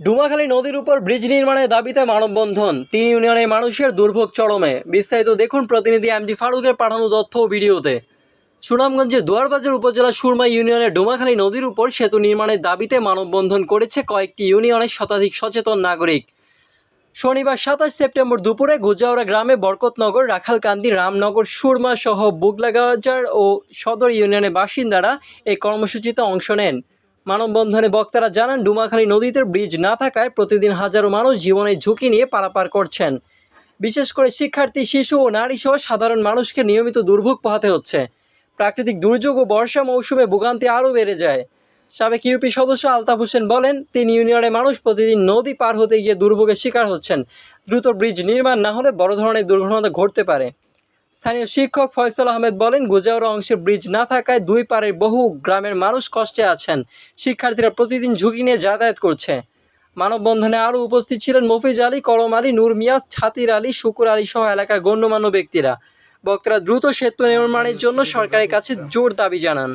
ডুমাখালী নদীর উপর ব্রিজ নির্মাণের দাবিতে মানববন্ধন। তিন ইউনিয়নের মানুষের দুর্ভোগ চরমে। বিস্তারিত দেখুন প্রতিনিধি এমডি ফারুকের পাঠানো তথ্য ভিডিওতে। সুনামগঞ্জের দুয়ারবাজার উপজেলা সুরমা ইউনিয়নের ডুমাখালী নদীর উপর সেতু নির্মাণের দাবিতে মানববন্ধন করেছে কয়েকটি ইউনিয়নের শতাধিক সচেতন নাগরিক। শনিবার সাতাশ সেপ্টেম্বর দুপুরে গুজাওড়া গ্রামে বরকতনগর, রাখালকান্দি, রামনগর, সুরমা সহ বুগলাগাজার ও সদর ইউনিয়নের বাসিন্দারা এই কর্মসূচিতে অংশ নেন। মানববন্ধনে বক্তারা জানান, ডুমাখালী নদীতে ব্রিজ না থাকায় প্রতিদিন হাজারো মানুষ জীবনের ঝুঁকি নিয়ে পারাপার করছেন। বিশেষ করে শিক্ষার্থী, শিশু ও নারী সহ সাধারণ মানুষকে নিয়মিত দুর্ভোগ পোহাতে হচ্ছে। প্রাকৃতিক দুর্যোগ ও বর্ষা মৌসুমে ভোগান্তি আরও বেড়ে যায়। সাবেক ইউপি সদস্য আলতাফ হোসেন বলেন, তিন ইউনিয়নের মানুষ প্রতিদিন নদী পার হতে গিয়ে দুর্ভোগের শিকার হচ্ছেন। দ্রুত ব্রিজ নির্মাণ না হলে বড় ধরনের দুর্ঘটনা ঘটতে পারে। স্থানীয় শিক্ষক ফয়সাল আহমেদ বলেন গুজাওড়া অংশে ব্রিজ না থাকায় দুই পাড়ের বহু গ্রামের মানুষ কষ্টে আছেন। শিক্ষার্থীরা প্রতিদিন ঝুঁকি নিয়ে যাতায়াত করছে। মানববন্ধনে আরও উপস্থিত ছিলেন মফিজ আলী, কলম আলী, নূর মিয়া ছাতির আলী, শুকুর আলী সহ এলাকার গণ্যমান্য ব্যক্তিরা। বক্তারা দ্রুত সেতু নির্মাণের জন্য সরকারের কাছে জোর দাবি জানান।